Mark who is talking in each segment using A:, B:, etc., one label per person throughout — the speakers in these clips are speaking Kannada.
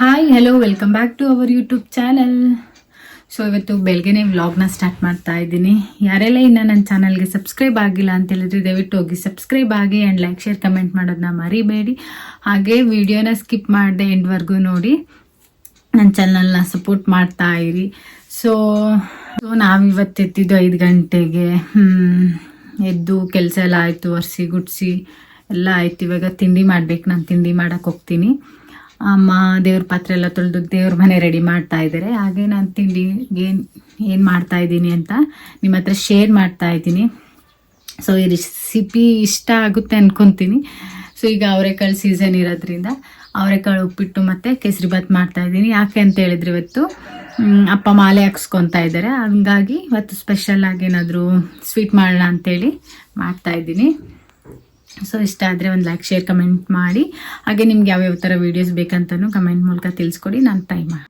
A: Hi hello welcome back to our YouTube channel so ಇವತ್ತು ಬೆಳಗ್ಗೆನೇ ವ್ಲಾಗ್ನ ಸ್ಟಾರ್ಟ್ ಮಾಡ್ತಾ ಇದ್ದೀನಿ. ಯಾರೆಲ್ಲ ಇನ್ನು ನನ್ನ ಚಾನಲ್ಗೆ ಸಬ್ಸ್ಕ್ರೈಬ್ ಆಗಿಲ್ಲ ಅಂತ ಹೇಳಿದ್ರೆ ದಯವಿಟ್ಟು ಹೋಗಿ ಸಬ್ಸ್ಕ್ರೈಬ್ ಆಗಿ ಆ್ಯಂಡ್ ಲೈಕ್ ಶೇರ್ ಕಮೆಂಟ್ ಮಾಡೋದನ್ನ ಮರಿಬೇಡಿ. ಹಾಗೆ ವಿಡಿಯೋನ ಸ್ಕಿಪ್ ಮಾಡಿದೆ ಎಂಡ್ವರೆಗೂ ನೋಡಿ. ನನ್ನ ಚಾನಲ್ನ ಸಪೋರ್ಟ್ ಮಾಡ್ತಾ ಇರಿ. ಸೊ ಸೊ ನಾವಿವತ್ತು ಎತ್ತಿದ್ದು ಐದು ಗಂಟೆಗೆ ಎದ್ದು ಕೆಲಸ ಎಲ್ಲ ಆಯಿತು ಒರೆಸಿ ಗುಡಿಸಿ ಎಲ್ಲ ಆಯಿತು. ಇವಾಗ ತಿಂಡಿ ಮಾಡ್ಬೇಕು, ನಾನು ತಿಂಡಿ ಮಾಡಕ್ಕೆ ಹೋಗ್ತೀನಿ. ಅಮ್ಮ ದೇವ್ರ ಪಾತ್ರೆ ಎಲ್ಲ ತೊಳೆದು ದೇವ್ರ ಮನೆ ರೆಡಿ ಮಾಡ್ತಾ ಇದ್ದಾರೆ. ಹಾಗೆ ನಾನು ತಿಂಡಿ ಏನು ಏನು ಮಾಡ್ತಾ ಇದ್ದೀನಿ ಅಂತ ನಿಮ್ಮ ಹತ್ರ ಶೇರ್ ಮಾಡ್ತಾ ಇದ್ದೀನಿ. ಸೊ ಈ ರೆಸಿಪಿ ಇಷ್ಟ ಆಗುತ್ತೆ ಅನ್ಕೊಂತೀನಿ. ಸೊ ಈಗ ಅವರೆಕಾಳು ಸೀಸನ್ ಇರೋದ್ರಿಂದ ಅವರೆಕಾಳು ಉಪ್ಪಿಟ್ಟು ಮತ್ತು ಕೇಸರಿಬಾತ್ ಮಾಡ್ತಾ ಇದ್ದೀನಿ. ಯಾಕೆ ಅಂತ ಹೇಳಿದ್ರೆ ಇವತ್ತು ಅಪ್ಪ ಮಾಲೆ ಹಾಕ್ಸ್ಕೊತಾ ಇದ್ದಾರೆ. ಹಂಗಾಗಿ ಇವತ್ತು ಸ್ಪೆಷಲ್ ಆಗಿ ಏನಾದರೂ ಸ್ವೀಟ್ ಮಾಡೋಣ ಅಂತೇಳಿ ಮಾಡ್ತಾ ಇದ್ದೀನಿ. ಸೊ ಇಷ್ಟ ಆದರೆ ಒಂದು ಲೈಕ್ ಶೇರ್ ಕಮೆಂಟ್ ಮಾಡಿ. ಹಾಗೆ ನಿಮ್ಗೆ ಯಾವ್ಯಾವ ಥರ ವೀಡಿಯೋಸ್ ಬೇಕಂತಲೂ ಕಮೆಂಟ್ ಮೂಲಕ ತಿಳಿಸ್ಕೊಡಿ. ನಾನು ಟ್ರೈ ಮಾಡಿ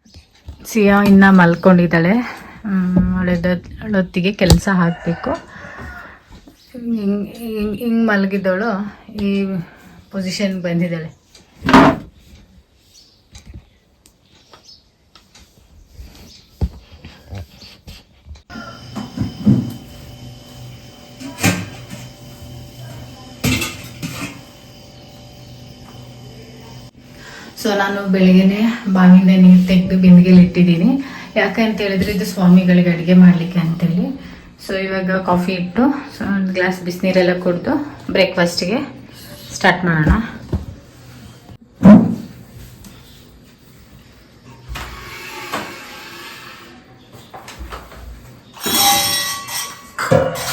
A: ಸಿಯಾ ಇನ್ನು ಮಲ್ಕೊಂಡಿದ್ದಾಳೆ. ಹೊತ್ತಿಗೆ ಕೆಲಸ ಹಾಕಬೇಕು. ಹಿಂಗೆ ಹಿಂಗೆ ಮಲಗಿದ್ದವಳು ಈ ಪೊಸಿಷನ್ ಬಂದಿದ್ದಾಳೆ. ಸೊ ನಾನು ಬೆಳಿಗ್ಗೆನೆ ಬಾವಿಯಿಂದ ನೀರು ತೆಗೆದು ಬಿಂದಿಗೆಲಿ ಇಟ್ಟಿದ್ದೀನಿ. ಯಾಕೆ ಅಂತ ಹೇಳಿದ್ರೆ ಇದು ಸ್ವಾಮಿಗಳಿಗೆ ಅಡುಗೆ ಮಾಡಲಿಕ್ಕೆ ಅಂತೇಳಿ. ಸೊ ಇವಾಗ ಕಾಫಿ ಇಟ್ಟು ಸೊ ಒಂದು ಗ್ಲಾಸ್ ಬಿಸಿನೀರೆಲ್ಲ ಕುಡಿದು ಬ್ರೇಕ್ಫಾಸ್ಟ್ಗೆ ಸ್ಟಾರ್ಟ್ ಮಾಡೋಣ. ಸೊ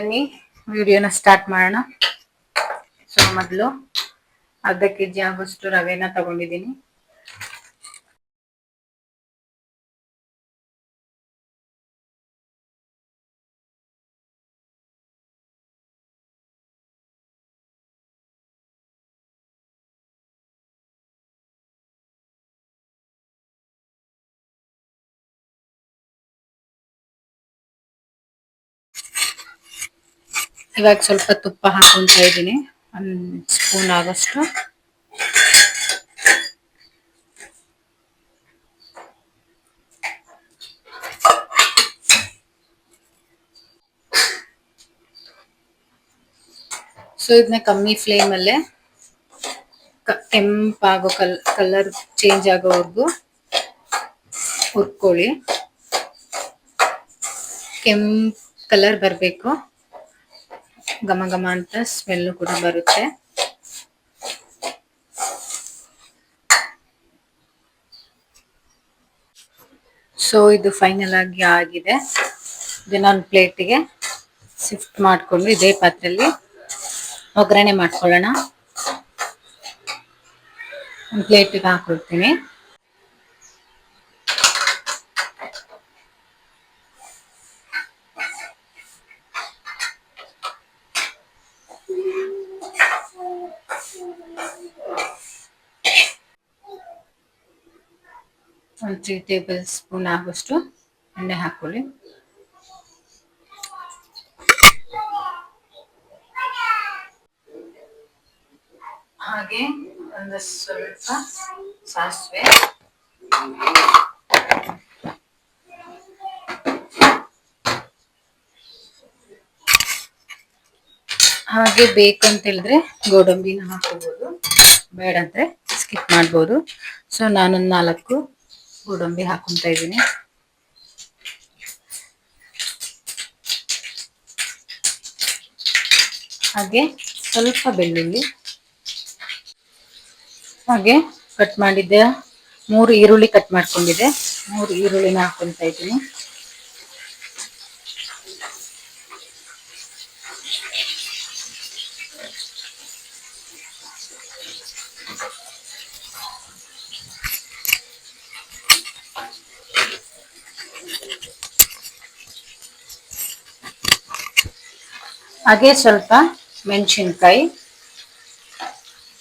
A: ಬನ್ನಿ ವಿಡಿಯೋನ ಸ್ಟಾರ್ಟ್ ಮಾಡೋಣ. ಸೊ ಮೊದಲು ಅರ್ಧ ಕೆ ಜಿ ಆಗೋಷ್ಟು ರವೆನ ತಗೊಂಡಿದ್ದೀನಿ. ಇವಾಗ ಸ್ವಲ್ಪ ತುಪ್ಪ ಹಾಕೊಂತ ಇದ್ದೀನಿ. ಒಂದು ಸ್ಪೂನ್ ಆಗೋಷ್ಟು. ಸೊ ಇದನ್ನ ಕಮ್ಮಿ ಫ್ಲೇಮಲ್ಲೇ ಕೆಂಪಾಗೋ ಕಲ್ ಕಲರ್ ಚೇಂಜ್ ಆಗೋವರೆಗೂ ಹುರ್ಕೊಳ್ಳಿ. ಕೆಂಪ್ ಕಲರ್ ಬರಬೇಕು. ಘಮ ಘಮ ಅಂತ ಸ್ಮೆಲ್ ಕೂಡ ಬರುತ್ತೆ. ಸೊ ಇದು ಫೈನಲ್ ಆಗಿ ಆಗಿದೆ. ಇದನ್ನ ಒಂದು ಪ್ಲೇಟಿಗೆ ಶಿಫ್ಟ್ ಮಾಡಿಕೊಂಡು ಇದೇ ಪಾತ್ರೆಯಲ್ಲಿ ಒಗ್ಗರಣೆ ಮಾಡ್ಕೊಳ್ಳೋಣ. ಒಂದು ಪ್ಲೇಟಿಗೆ ಹಾಕೊಳ್ತೀನಿ ಒಂದು ತ್ರೀ ಟೇಬಲ್ ಸ್ಪೂನ್ ಆಗೋಷ್ಟು ಎಣ್ಣೆ ಹಾಕೊಳ್ಳಿ ಹಾಗೆ ಒಂದು ಸ್ವಲ್ಪ ಸಾಸಿವೆ. ಹಾಗೆ ಬೇಕು ಅಂತ ಹೇಳಿದ್ರೆ ಗೋಡಂಬಿನ ಹಾಕೋಬಹುದು ಬೇಡ ಅಂದ್ರೆ ಸ್ಕಿಪ್ ಮಾಡ್ಬೋದು. ಸೊ ನಾನೊಂದು ನಾಲ್ಕು ಗೋಡಂಬಿ ಹಾಕೊಂತ ಇದ್ದೀನಿ. ಹಾಗೆ ಸ್ವಲ್ಪ ಬೆಳ್ಳುಳ್ಳಿ. ಹಾಗೆ ಕಟ್ ಮಾಡಿದ್ದೆ ಮೂರು ಈರುಳ್ಳಿ ಕಟ್ ಮಾಡ್ಕೊಂಡಿದೆ ಮೂರು ಈರುಳ್ಳಿನ ಹಾಕೊಂತ ಇದ್ದೀನಿ. ಹಾಗೆ ಸ್ವಲ್ಪ ಮೆಣಸಿನ್ಕಾಯಿ,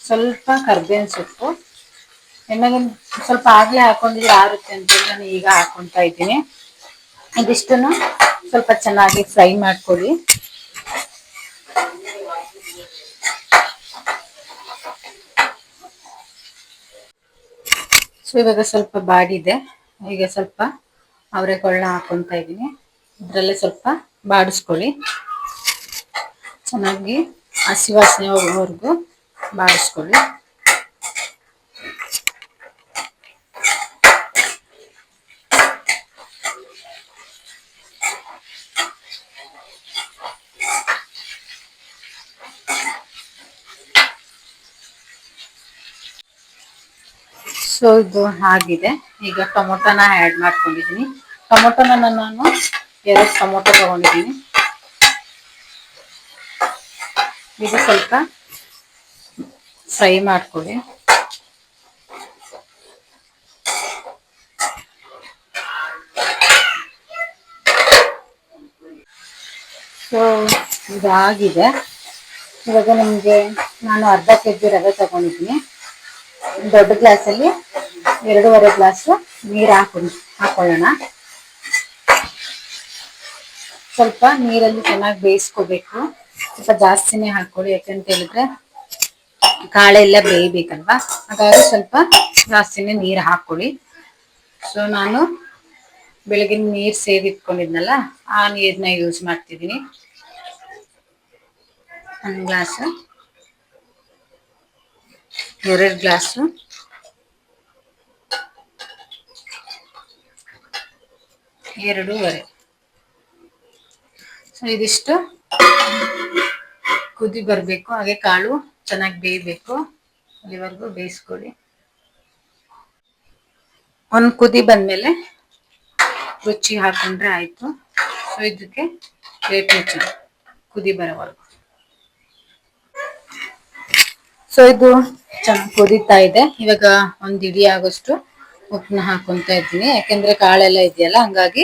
A: ಸ್ವಲ್ಪ ಕರ್ಬೇವಿನ ಸೊಪ್ಪು. ಎಣ್ಣೆಗೆ ಸ್ವಲ್ಪ ಆಗಲೇ ಹಾಕೊಂಡಿದ್ರೆ ಆರುತ್ತೆ ಅಂತ ನಾನು ಈಗ ಹಾಕೊತಾ ಇದ್ದೀನಿ. ಇದಿಷ್ಟನ್ನು ಸ್ವಲ್ಪ ಚೆನ್ನಾಗಿ ಫ್ರೈ ಮಾಡ್ಕೊಳ್ಳಿ. ಸೊ, ಇವಾಗ ಸ್ವಲ್ಪ ಬಾಡಿದೆ. ಈಗ ಸ್ವಲ್ಪ ಅವರೆಕಾಳನ್ನ ಹಾಕೊತಾ ಇದ್ದೀನಿ. ಇದರಲ್ಲೇ ಸ್ವಲ್ಪ ಬಾಡಿಸ್ಕೊಳ್ಳಿ. ಚೆನ್ನಾಗಿ ಹಸಿ ವಾಸನೆ ಹೋಗೋವರೆಗೂ ಬಾಡಿಸ್ಕೊಳ್ಳಿ. ಸೊ ಇದು ಆಗಿದೆ. ಈಗ ಟೊಮೊಟೊನ ಆ್ಯಡ್ ಮಾಡ್ಕೊಂಡಿದ್ದೀನಿ. ಟೊಮೊಟೊನ ನಾನು ಎರಡು ಟೊಮೊಟೊ ತಗೊಂಡಿದ್ದೀನಿ. ಇದು ಸ್ವಲ್ಪ ಫ್ರೈ ಮಾಡ್ಕೊಳ್ಳಿ. ಸೊ ಇದಾಗಿದೆ. ಇವಾಗ ನಿಮಗೆ ನಾನು ಅರ್ಧ ಕೆ ಜಿ ರವೆ ತಗೊಂಡಿದ್ದೀನಿ. ದೊಡ್ಡ ಗ್ಲಾಸಲ್ಲಿ ಎರಡೂವರೆ ಗ್ಲಾಸು ನೀರು ಹಾಕೊಂಡು ಹಾಕೊಳ್ಳೋಣ. ಸ್ವಲ್ಪ ನೀರಲ್ಲಿ ಚೆನ್ನಾಗಿ ಬೇಯಿಸ್ಕೋಬೇಕು. ಸ್ವಲ್ಪ ಜಾಸ್ತಿನೇ ಹಾಕೊಳ್ಳಿ ಯಾಕಂತ ಹೇಳಿದ್ರೆ ಕಾಳೆಲ್ಲ ಬೇಯಬೇಕಲ್ವಾ? ಹಾಗಾಗಿ ಸ್ವಲ್ಪ ಜಾಸ್ತಿನೇ ನೀರು ಹಾಕೊಳ್ಳಿ ಸೊ ನಾನು ಬೆಳಗಿನ ನೀರು ಸೇದಿಟ್ಕೊಂಡಿದ್ನಲ್ಲ ಆ ನೀರನ್ನ ಯೂಸ್ ಮಾಡ್ತಿದ್ದೀನಿ. ಒಂದು ಗ್ಲಾಸ್ ಎರಡು ಗ್ಲಾಸು ಎರಡೂವರೆ. ಸೊ ಇದಿಷ್ಟು. ಕುದಿ ಬರಬೇಕು, ಹಾಗೆ ಕಾಳು ಚೆನ್ನಾಗಿ ಬೇಯಬೇಕು. ಅಲ್ಲಿವರೆಗೂ ಬೇಯಿಸ್ಕೊಳ್ಳಿ ಒಂದು ಕುದಿ ಬಂದಮೇಲೆ ರುಚಿ ಹಾಕೊಂಡ್ರೆ ಆಯಿತು. ಸೊ ಇದಕ್ಕೆ ಪ್ಲೇಟ್ ಮುಚ್ಚ ಕುದಿ ಬರೋವರೆಗೂ. ಸೊ ಇದು ಚೆನ್ನಾಗಿ ಕುದೀತಾ ಇದೆ. ಇವಾಗ ಒಂದು ಇಡಿ ಆಗೋಷ್ಟು ಉಪ್ಪನ್ನ ಹಾಕೊಂತ ಇದ್ದೀನಿ. ಯಾಕೆಂದ್ರೆ ಕಾಳೆಲ್ಲ ಇದೆಯಲ್ಲ, ಹಂಗಾಗಿ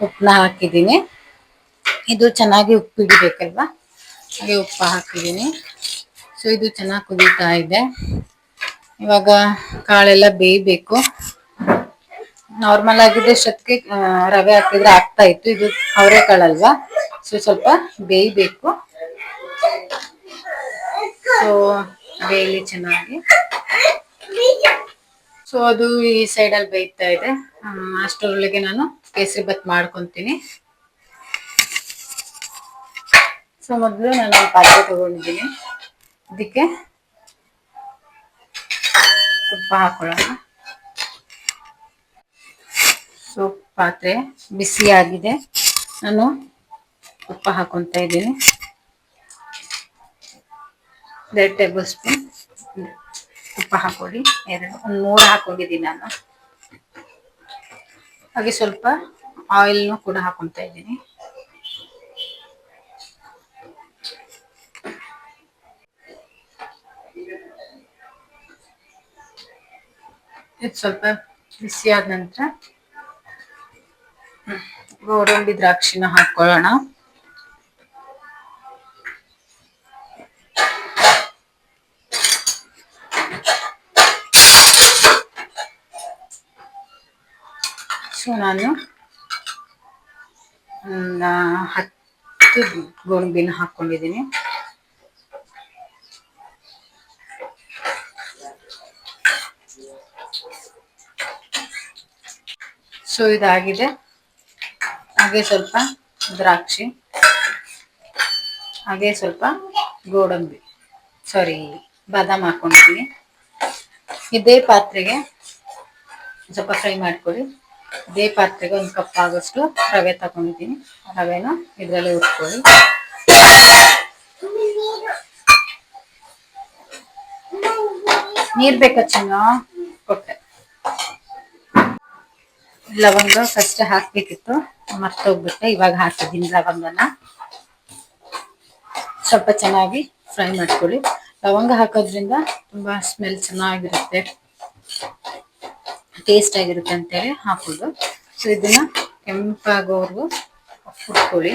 A: ಉಪ್ಪನ್ನ ಹಾಕಿದ್ದೀನಿ. ಇದು ಚೆನ್ನಾಗಿ ಉಪ್ಪು ಹಿಡಿಬೇಕಲ್ವಾ? ಹಾಗೆ ಉಪ್ಪು ಹಾಕಿದ್ದೀನಿ. ಸೊ ಇದು ಚೆನ್ನಾಗಿ ಕುದೀತಾ ಇದೆ. ಇವಾಗ ಕಾಳೆಲ್ಲ ಬೇಯಬೇಕು. ನಾರ್ಮಲ್ ಆಗಿದ್ರೆ ಅಷ್ಟೊತ್ತಿಗೆ ರವೆ ಹಾಕಿದ್ರೆ ಆಗ್ತಾ ಇತ್ತು. ಇದು ಅವರೆಕಾಳಲ್ವಾ? ಸೊ ಸ್ವಲ್ಪ ಬೇಯಬೇಕು. ಸೊ ಬೇಯಲಿ ಚೆನ್ನಾಗಿ. ಸೊ ಅದು ಈ ಸೈಡಲ್ಲಿ ಬೇಯ್ತಾ ಇದೆ. ಅಷ್ಟರೊಳಗೆ ನಾನು ಕೇಸರಿ ಬತ್ ಮಾಡ್ಕೊತೀನಿ. ಸೊ, ಮೊದಲು ನಾನು ಒಂದು ಪಾತ್ರೆ ತಗೊಂಡಿದ್ದೀನಿ. ಇದಕ್ಕೆ ತುಪ್ಪ ಹಾಕೊಳ್ಳೋಣ. ಸೊ, ಪಾತ್ರೆ ಬಿಸಿ ಆಗಿದೆ. ನಾನು ತುಪ್ಪ ಹಾಕೊತಾ ಇದ್ದೀನಿ. ಎರಡು ಟೇಬಲ್ ಸ್ಪೂನ್ ತುಪ್ಪ ಹಾಕೊಳ್ಳಿ. ಎರಡು, ಒಂದು ಮೂರು ಹಾಕೊಂಡಿದ್ದೀನಿ ನಾನು. ಹಾಗೆ ಸ್ವಲ್ಪ ಆಯಿಲ್ನು ಕೂಡ ಹಾಕೊತಾ ಇದ್ದೀನಿ. ಇದು ಸ್ವಲ್ಪ ಬಿಸಿಯಾದ ನಂತರ ಗೋಡಂಬಿ ದ್ರಾಕ್ಷಿನ ಹಾಕೊಳ್ಳೋಣ. ಸೊ ನಾನು ಹತ್ತು ಗೋಡಂಬಿನ ಹಾಕ್ಕೊಂಡಿದ್ದೀನಿ. ಸೊ ಇದಾಗಿದೆ. ಹಾಗೆ ಸ್ವಲ್ಪ ದ್ರಾಕ್ಷಿ. ಹಾಗೆ ಸ್ವಲ್ಪ ಗೋಡಂಬಿ. ಸಾರಿ ಬಾದಾಮ್ ಹಾಕೊಂಡಿದ್ದೀನಿ. ಇದೇ ಪಾತ್ರೆಗೆ ಸ್ವಲ್ಪ ಫ್ರೈ ಮಾಡ್ಕೊಳ್ಳಿ. ಇದೇ ಪಾತ್ರೆಗೆ ಒಂದು ಕಪ್ ಆಗೋಷ್ಟು ರವೆ ತಗೊಂಡಿದ್ದೀನಿ. ರವೆನ ಇದರಲ್ಲಿ ಉಟ್ಕೊಳ್ಳಿ ನೀರ್ ಬೇಕಾ ಚಿನ್ನ? ಕೊಟ್ಟೆ. ಲವಂಗ ಫಸ್ಟ್ ಹಾಕ್ಬೇಕಿತ್ತು. ಮರ್ತೋಗ್ಬಿಟ್ಟೆ ಇವಾಗ ಹಾಕಿದ್ದೀನಿ ಲವಂಗನ. ಸ್ವಲ್ಪ ಚೆನ್ನಾಗಿ ಫ್ರೈ ಮಾಡ್ಕೊಳ್ಳಿ. ಲವಂಗ ಹಾಕೋದ್ರಿಂದ ತುಂಬಾ ಸ್ಮೆಲ್ ಚೆನ್ನಾಗಿರುತ್ತೆ. ಟೇಸ್ಟ್ ಆಗಿರುತ್ತೆ ಅಂತೇಳಿ ಹಾಕೋದು ಸೊ ಇದನ್ನ ಕೆಂಪಾಗೋವರೆಗೂ ಹುಡ್ಕೊಳ್ಳಿ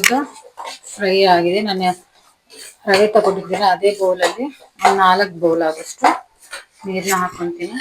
A: ಇದು ಫ್ರೈ ಆಗಿದೆ. ನಾನು ರವೆ ತಗೊಂಡಿದ್ದೀರಾ? ಅದೇ ಬೌಲಲ್ಲಿ ಒಂದು ನಾಲ್ಕು ಬೌಲ್ ಆಗೋಷ್ಟು ನೀರನ್ನ ಹಾಕೊಂತೀನಿ.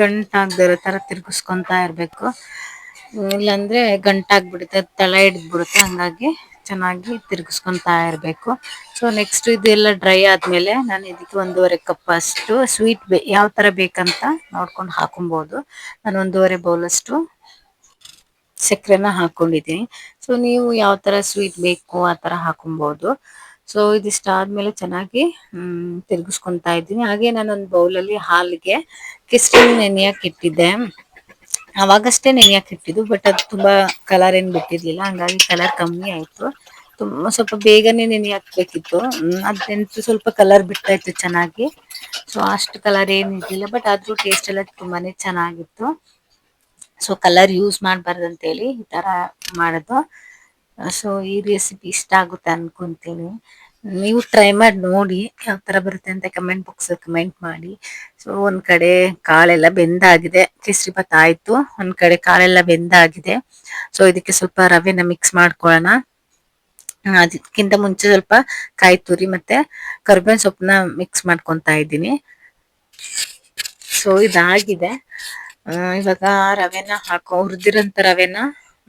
A: ಗಂಟಾಗ್ದಿರೋ ತರ ತಿರ್ಗಿಸ್ಕೊಂತಾ ಇರ್ಬೇಕು. ಇಲ್ಲಾಂದ್ರೆ ಗಂಟಾಗ್ಬಿಡುತ್ತೆ, ತಳ ಹಿಡಿದ್ಬಿಡುತ್ತೆ, ಹಂಗಾಗಿ ಚೆನ್ನಾಗಿ ತಿರ್ಗಿಸ್ಕೊಂತಾ ಇರಬೇಕು. ಸೊ ನೆಕ್ಸ್ಟ್ ಇದೆಲ್ಲ ಡ್ರೈ ಆದ್ಮೇಲೆ ನಾನು ಇದಕ್ಕೆ ಒಂದೂವರೆ ಕಪ್ ಅಷ್ಟು ಸ್ವೀಟ್ ಬೇ ಯಾವ ತರ ಬೇಕಂತ ನೋಡ್ಕೊಂಡು ಹಾಕೊಬಹುದು ನಾನು ಒಂದೂವರೆ ಬೌಲ್ ಅಷ್ಟು ಸಕ್ಕರೆನ ಹಾಕೊಂಡಿದ್ದೀನಿ. ಸೊ ನೀವು ಯಾವ ತರ ಸ್ವೀಟ್ ಬೇಕು ಆ ತರ ಹಾಕೊಬಹುದು ಸೊ ಇದಿಷ್ಟ ಆದ್ಮೇಲೆ ಚೆನ್ನಾಗಿ, ಹ್ಮ್, ತಿರ್ಗಿಸ್ಕೊಂತಾ ಇದ್ದೀನಿ. ಹಾಗೆ ನಾನು ಒಂದು ಬೌಲಲ್ಲಿ ಹಾಲಿಗೆ ಕಿಸ್ಮಿಸ್ ನೆನೆಯಕ್ಕೆ ಇಟ್ಟಿದ್ದೆ ಅವಾಗಷ್ಟೇ ನೆನೆಯಕ್ಕೆ ಇಟ್ಟಿದ್ದು ಬಟ್ ಅದು ತುಂಬಾ ಕಲರ್ ಏನ್ ಬಿಟ್ಟಿರ್ಲಿಲ್ಲ. ಹಂಗಾಗಿ ಕಲರ್ ಕಮ್ಮಿ ಆಯ್ತು. ತುಂಬಾ ಸ್ವಲ್ಪ ಬೇಗನೆ ನೆನೆ ಹಾಕ್ಬೇಕಿತ್ತು. ಅದಂತೂ ಸ್ವಲ್ಪ ಕಲರ್ ಬಿಡ್ತಾ ಇತ್ತು ಚೆನ್ನಾಗಿ. ಸೊ ಅಷ್ಟು ಕಲರ್ ಏನ್ ಇರ್ಲಿಲ್ಲ, ಬಟ್ ಆದ್ರೂ ಟೇಸ್ಟ್ ಎಲ್ಲ ತುಂಬಾನೇ ಚೆನ್ನಾಗಿತ್ತು. ಸೊ ಕಲರ್ ಯೂಸ್ ಮಾಡಬಾರ್ದು ಅಂತ ಹೇಳಿ ಈ ತರ ಮಾಡೋದು. ಸೊ ಈ ರೆಸಿಪಿ ಇಷ್ಟ ಆಗುತ್ತೆ ಅನ್ಕೊಂತೀನಿ. ನೀವು ಟ್ರೈ ಮಾಡಿ ನೋಡಿ, ಯಾವ ತರ ಬರುತ್ತೆ ಅಂತ ಕಮೆಂಟ್ ಬಾಕ್ಸ್ ಕಮೆಂಟ್ ಮಾಡಿ. ಸೊ ಒಂದ್ ಕಡೆ ಕಾಳೆಲ್ಲ ಬೆಂದಾಗಿದೆ. ಕೇಸರಿ ಭಾತ್ ಆಯ್ತು. ಒಂದ್ ಕಡೆ ಕಾಳೆಲ್ಲ ಬೆಂದಾಗಿದೆ. ಸೊ ಇದಕ್ಕೆ ಸ್ವಲ್ಪ ರವೆನ ಮಿಕ್ಸ್ ಮಾಡ್ಕೊಳ್ಳೋಣ. ಅದಕ್ಕಿಂತ ಮುಂಚೆ ಸ್ವಲ್ಪ ಕಾಯಿ ತುರಿ ಮತ್ತೆ ಕರ್ಬೇವಿನ ಸೊಪ್ಪನ್ನ ಮಿಕ್ಸ್ ಮಾಡ್ಕೊತಾ ಇದ್ದೀನಿ. ಸೊ ಇದಾಗಿದೆ. ಇವಾಗ ರವೆನ ಹಾಕೋ, ಹುರಿದಿರೋಂಥ ರವೆನ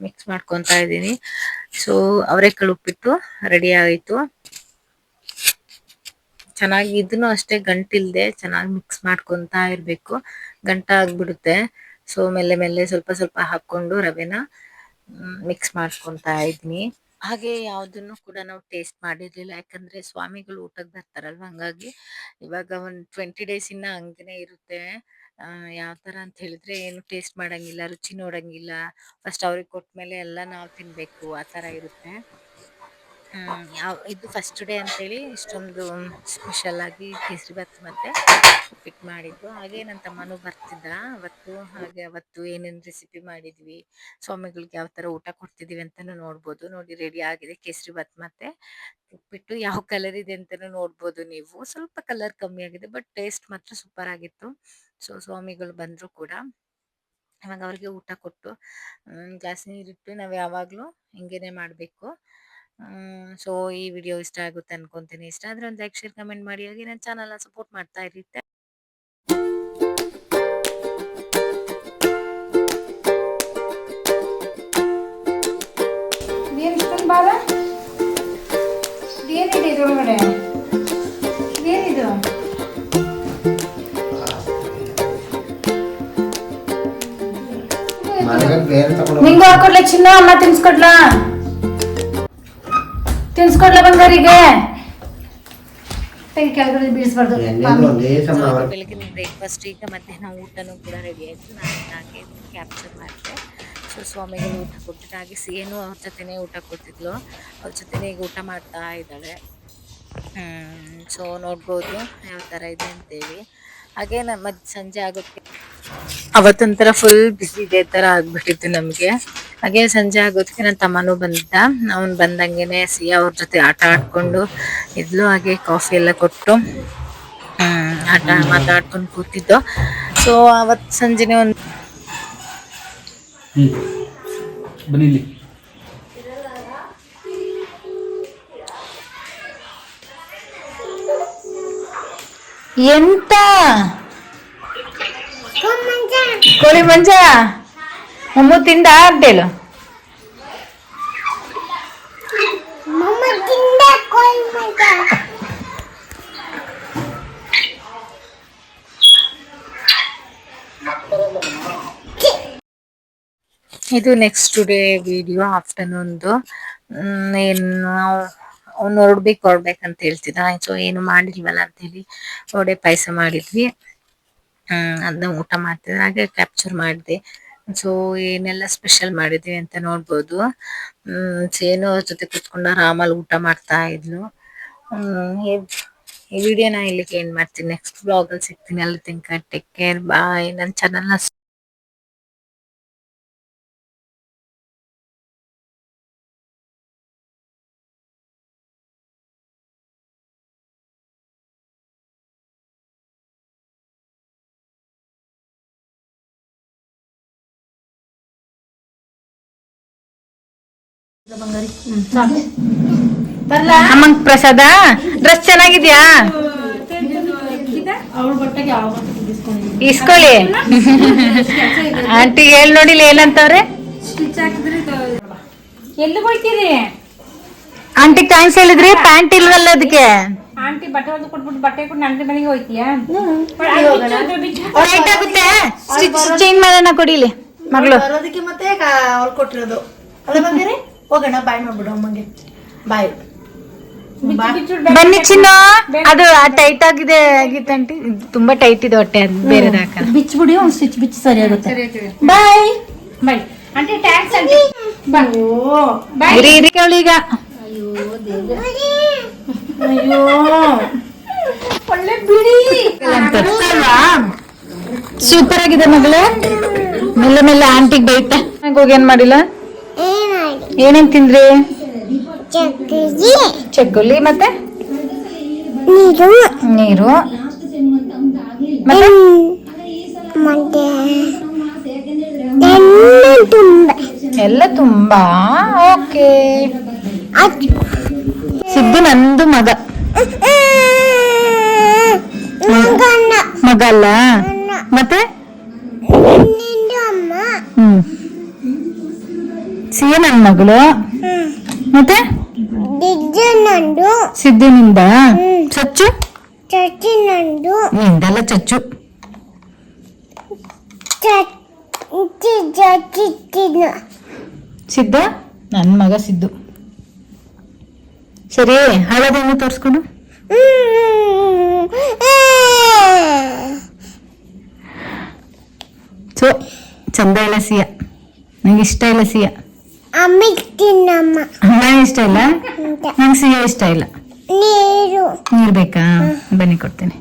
A: ಮಿಕ್ಸ್ ಮಾಡ್ಕೊಂತಾ ಇದ್ದೀನಿ. ಸೊ ಅವರೆಕಾಳು ಉಪ್ಪಿಟ್ಟು ರೆಡಿ ಆಯಿತು. ಚೆನ್ನಾಗಿ ಇದನ್ನು ಅಷ್ಟೇ ಗಂಟಿಲ್ದೆ ಚೆನ್ನಾಗಿ ಮಿಕ್ಸ್ ಮಾಡ್ಕೊಂತಾ ಇರ್ಬೇಕು. ಗಂಟ ಆಗ್ಬಿಡುತ್ತೆ. ಸೊ ಮೆಲ್ಲೆ ಮೆಲ್ಲೆ ಸ್ವಲ್ಪ ಸ್ವಲ್ಪ ಹಾಕ್ಕೊಂಡು ರವೆನ ಮಿಕ್ಸ್ ಮಾಡ್ಕೊಂತಾ ಇದ್ದೀನಿ. ಹಾಗೆ ಯಾವುದನ್ನು ಕೂಡ ನಾವು ಟೇಸ್ಟ್ ಮಾಡಿರ್ಲಿಲ್ಲ. ಯಾಕಂದ್ರೆ ಸ್ವಾಮಿಗಳು ಊಟಕ್ಕೆ ಬರ್ತಾರಲ್ವಾ, ಹಂಗಾಗಿ ಇವಾಗ ಒಂದು ಟ್ವೆಂಟಿ ಡೇಸ್ ಇನ್ನ ಹಂಗೇನೆ ಇರುತ್ತೆ. ಯಾವ ತರ ಅಂತ ಹೇಳಿದ್ರೆ ಏನು ಟೇಸ್ಟ್ ಮಾಡಂಗಿಲ್ಲ, ರುಚಿ ನೋಡಂಗಿಲ್ಲ. ಫಸ್ಟ್ ಅವ್ರಿಗೆ ಕೊಟ್ಮೇಲೆ ಎಲ್ಲ ನಾವು ತಿನ್ಬೇಕು, ಆ ತರ ಇರುತ್ತೆ. ಯಾವ, ಇದು ಫಸ್ಟ್ ಡೇ ಅಂತೇಳಿ ಇಷ್ಟೊಂದು ಸ್ಪೆಷಲ್ ಆಗಿ ಕೇಸರಿ ಭಾತ್ ಮತ್ತೆ ಉಪ್ಪಿಟ್ಟು ಮಾಡಿದ್ದು. ಹಾಗೆ ನನ್ನ ತಮ್ಮನು ಬರ್ತಿದ್ದ ಅವತ್ತು. ಹಾಗೆ ಅವತ್ತು ಏನೇನು ರೆಸಿಪಿ ಮಾಡಿದ್ವಿ, ಸ್ವಾಮಿಗಳಿಗೆ ಯಾವ ತರ ಊಟ ಕೊಡ್ತಿದೀವಿ ಅಂತಾನು ನೋಡ್ಬೋದು. ನೋಡಿ ರೆಡಿ ಆಗಿದೆ ಕೇಸರಿ ಭಾತ್ ಮತ್ತೆ. ಉಪ್ಪಿಟ್ಟು ಯಾವ ಕಲರ್ ಇದೆ ಅಂತಾನು ನೋಡ್ಬೋದು ನೀವು. ಸ್ವಲ್ಪ ಕಲರ್ ಕಮ್ಮಿ ಆಗಿದೆ ಬಟ್ ಟೇಸ್ಟ್ ಮಾತ್ರ ಸೂಪರ್ ಆಗಿತ್ತು. ಸೊ, ಸ್ವಾಮಿಗಳು ಬಂದ್ರು ಕೂಡ. ಇವಾಗ ಅವ್ರಿಗೆ ಊಟ ಕೊಟ್ಟು ಗ್ಲಾಸ್ ನೀರಿಟ್ಟು ನಾವು ಯಾವಾಗಲೂ ಹಿಂಗೇನೆ ಮಾಡಬೇಕು. ಸೊ, ಈ ವಿಡಿಯೋ ಇಷ್ಟ ಆಗುತ್ತೆ ಅನ್ಕೊಂತೀನಿ. ಇಷ್ಟ ಆದ್ರೆ ಒಂದು ಲೈಕ್ ಶೇರ್ ಕಮೆಂಟ್ ಮಾಡಿ. ಹಾಗೆ ನನ್ನ ಚಾನಲ್ನ ಸಪೋರ್ಟ್ ಮಾಡ್ತಾ ಇರುತ್ತೆ
B: ಏನು ಇಷ್ಟೊಂದು ಇದ್ರೊಳಗಡೆ
C: ಬೇರೆ ತಗೊಂಡು
B: ನಿಂಗೂ ಹಾಕೊಡ್ಲ ಚಿನ್ನ ಅಮ್ಮ ತಿನ್ಸ್ಕೊಡ್ಲಾ? ತಿನ್ಸ್ಕೊಡ್ಲ ಬಂಗಾರಿಗೆ? ಕೆಳಗಡೆ ಬೀಳಿಸ್ಬಾರ್ದು.
A: ಬೆಳಗಿನ ಬ್ರೇಕ್ಫಾಸ್ಟ್ ಈಗ ಮಧ್ಯಾಹ್ನ ಊಟನೂ ಕೂಡ ರೆಡಿ ಆಯಿತು. ನಾನು ಹಾಗೆ ಕ್ಯಾಪ್ಚರ್ ಮಾಡಿದೆ. ಸೊ ಸ್ವಾಮಿಗಳು ಊಟ ಕೊಟ್ಟಿದ್ದು ಹಾಗೆ ಸಿಹಿನೂ ಅವ್ರ ಜೊತೆನೇ ಊಟ ಕೊಟ್ಟಿದ್ಲು ಅವ್ರ ಜೊತೆನೇ ಈಗ ಊಟ ಮಾಡ್ತಾ ಇದ್ದಾಳೆ. ಸೊ ನೋಡ್ಬೋದು ಯಾವ ಥರ ಇದೆ ಅಂತೇಳಿ. ಹಾಗೆ ನಮ್ಮ ಸಂಜೆ ಆಗೋಕ್ಕೆ ಅವತ್ತೊಂಥರ ಫುಲ್ ಬಿಸಿ ಇದೇ ಥರ ಆಗ್ಬಿಟ್ಟಿತ್ತು ನಮಗೆ. ಹಾಗೆ ಸಂಜೆ ಆಗೋದಕ್ಕೆ ನನ್ನ ತಮ್ಮನೂ ಬಂದಿದ್ದ. ಅವನು ಬಂದಂಗೆನೆ ಸಿ ಅವ್ರ ಜೊತೆ ಆಟ ಆಡ್ಕೊಂಡು ಇದ್ಲು ಹಾಗೆ ಕಾಫಿ ಎಲ್ಲ ಕೊಟ್ಟು ಹ್ಮ್, ಆಟ ಮಾತಾಡ್ಕೊಂಡು ಕೂತಿದ್ದು. ಸೊ ಅವತ್ತು ಸಂಜೆನೆ ಒಂದು
B: ಎಂತ? ಕೋಳಿ ಮಂಜ? ಮಮ್ಮ ತಿಂದ ಅಡ್ಡೇಳು
A: ಇದು ನೆಕ್ಸ್ಟ್ ಡೇ ವಿಡಿಯೋ ಆಫ್ಟರ್ನೂನ್ದು ಏನು ನಾವು ಅವ್ನು ಹೊರಡ್ಬೇಕು ಹೊರಡ್ಬೇಕಂತ ಹೇಳ್ತಿದ್ದ. ಸೊ ಏನು ಮಾಡಿಲ್ವಲ್ಲ ಅಂತೇಳಿ ಒಡೆ ಪಾಯಸ ಮಾಡಿದ್ವಿ. ಅದನ್ನ ಊಟ ಮಾಡ್ತಿದ್ದೆ. ಹಾಗೆ ಕ್ಯಾಪ್ಚರ್ ಮಾಡಿದೆ. ಸೊ ಏನೆಲ್ಲ ಸ್ಪೆಷಲ್ ಮಾಡಿದ್ವಿ ಅಂತ ನೋಡ್ಬೋದು. ಹ್ಮ್ ಸೇನು ಅವ್ರ ಜೊತೆ ಕುತ್ಕೊಂಡು ಆರಾಮಲ್ಲಿ ಊಟ ಮಾಡ್ತಾ ಇದ್ಲು. ಹ್ಮ್, ಈ- ವಿಡಿಯೋನ ಇಲ್ಲಿಗೆ ಏನ್ ಮಾಡ್ತೀನಿ. ನೆಕ್ಸ್ಟ್ ಬ್ಲಾಗ್ ಅಲ್ಲಿ ಸಿಗ್ತೀನಿ. ಅಲ್ಲಿ ತಿಂಕ ಟೇಕ್ ಕೇರ್ ಬಾಯ್ ನನ್ನ ಚಾನಲ್ನ
B: ಅಮ್ಮಂಗ್ ಪ್ರಸಾದ? ಡ್ರೆಸ್ ಚೆನ್ನಾಗಿದ್ಯಾ? ಇಸ್ಕೊಳ್ಳಿ. ಆಂಟಿ ಹೇಳ್ ನೋಡಿಲ್ಲ ಏನಂತವ್ರೆ
D: ಎಲ್ಲಿ ಹೋಯ್ತೀರಿ?
B: ಆಂಟಿ ಥ್ಯಾಂಕ್ಸ್ ಹೇಳಿದ್ರಿ ಪ್ಯಾಂಟ್ ಇಲ್ವಲ್ಲ ಅದಕ್ಕೆ
D: ಆಂಟಿ ಬಟ್ಟೆ ಒಂದು ಕೊಟ್ಬಿಟ್ಟು ಬಟ್ಟೆ ಕೊಟ್ಟು ನಂದಿ ಮನೆಗೆ ಹೋಯ್ತೀಯಾ?
B: ಆಗುತ್ತೆ. ಸ್ಟಿಚ್ ಚೇಂಜ್ ಮಾಡೋಣ ಕೊಡಿಲಿ ಮಗಳು.
E: ಬರೋದಕ್ಕೆ ಮತ್ತೆ ಅವ್ರು ಕೊಟ್ಟಿರೋದು. ಅಲ್ಲ ಬಂದಿರಿ ಹೋಗೋಣ ಬಾಯ್ ಮಾಡ್ಬಿಡು ಅಮ್ಮಂಗೆ. ಬಾಯ್.
B: ಬನ್ನಿ ಚಿನ್ನ. ಅದು ಟೈಟ್ ಆಗಿದೆ ಆಗಿತ್ತು ಆಂಟಿ ತುಂಬಾ ಟೈಟ್ ಇದೆ ಹೊಟ್ಟೆ ಅದು ಬೇರೆ ಹಾಕಲ್ಲ.
E: ಬಿಚ್ಬಿಡಿ ಒಂದು ಸ್ಟಿಚ್ ಬಿಚ್ಚಿ ಸರಿ ಆಗುತ್ತೆ.
D: Bye. Bye. Aunty thanks aunty ಬಾ. ಬಾಯ್.
B: ಇರಿ ಇರಿ ಕೇಳಿ ಈಗ.
D: ಒಳ್ಳೆ ಬಿಡಿ
B: ಸೂಪರ್ ಆಗಿದೆ ಮಗಳೇ. ಮೆಲ್ಲ ಮೆಲ್ಲ ಆಂಟಿಗೆ ಬೈತಾ. ಹೋಗಿ ಏನ್ ಮಾಡಿಲ್ಲ? ಏನೇನ್ ತಿಂದ್ರಿ? ಚಕ್ಕುಲಿ ಮತ್ತೆ? ನೀರು. ನೀರು. ಮತ್ತೆ ಎಲ್ಲ ತುಂಬಾ? ಓಕೆ. ಸಿದ್ದು ನಂದು ಮಗ. ಮಗ ಅಲ್ಲ ಮತ್ತೆ? ಸಿಯ ನನ್ ಮಗಳು. ಮತ್ತೆ? ಸಿದ್ದುನಿಂದ ಚಚ್ಚು? ನಿಂದಲ್ಲ ಚಚ್ಚು. ಸಿದ್ದ? ನನ್ನ ಮಗ ಸಿದ್ದು. ಸರಿ ಹಳದೇನು ತೋರಿಸ್ಕೊಂಡು. ಸೊ ಚಂದ ಇಲ್ಲ ಸಿಯ ನಂಗೆ ಇಷ್ಟ ಇಲ್ಲ ಸಿಯ ಅಮ್ಮ ಇಷ್ಟ ಇಲ್ಲ? ನಂಗೆ ಸಿಹಿ ಇಷ್ಟ ಇಲ್ಲ. ನೀರು. ಬೇಕಾ? ಬನ್ನಿ ಕೊಡ್ತೀನಿ.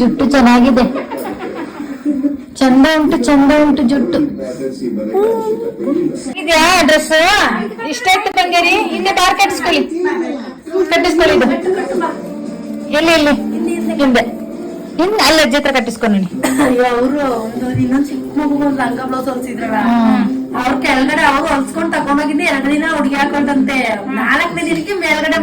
B: ಜುಟ್ಟು ಚೆನ್ನಾಗಿದೆ. ಚಂದ ಉಂಟು ಚಂದ ಉಂಟು ಜುಟ್ಟು. ಇದ್ಯಾ ಡ್ರೆಸ್ ಇಷ್ಟ ಆಯ್ತು ಬಂಗೇರಿ? ಹಿಂದೆ ಬಾರ್ ಕಟ್ಟಿಸ್ಕೊಳ್ಳಿ. ಕಟ್ಟಿಸ್ಕೊಳ್ಳಿ ಇದು. ಎಲ್ಲಿ ಎಲ್ಲಿ? ಹಿಂದೆ. ಇನ್ ಅಲ್ಲ ಅಜ್ಜಿ ಹತ್ರ ಕಟ್ಟಿಸ್ಕೊಂಡು
E: ಅವರು ಇನ್ನೊಂದು ಚಿಕ್ಕ ಮಗು ಒಂದು ಲಂಗ ಬ್ಲೌಸ್ ಹೊಲ್ಸಿದ್ರಲ್ಲ. ಅವ್ರ ಕೆಳಗಡೆ ಅವ್ರು ಹೊಲ್ಸ್ಕೊಂಡ್ ತಗೊಂಡೋಗಿದ್ದೆ ಎರಡು ದಿನ ಹುಡುಗಿ ಹಾಕೊಂಡಂತೆ. ನಾಲ್ಕನೇ ದಿನಕ್ಕೆ ಮೇಲ್ಗಡೆ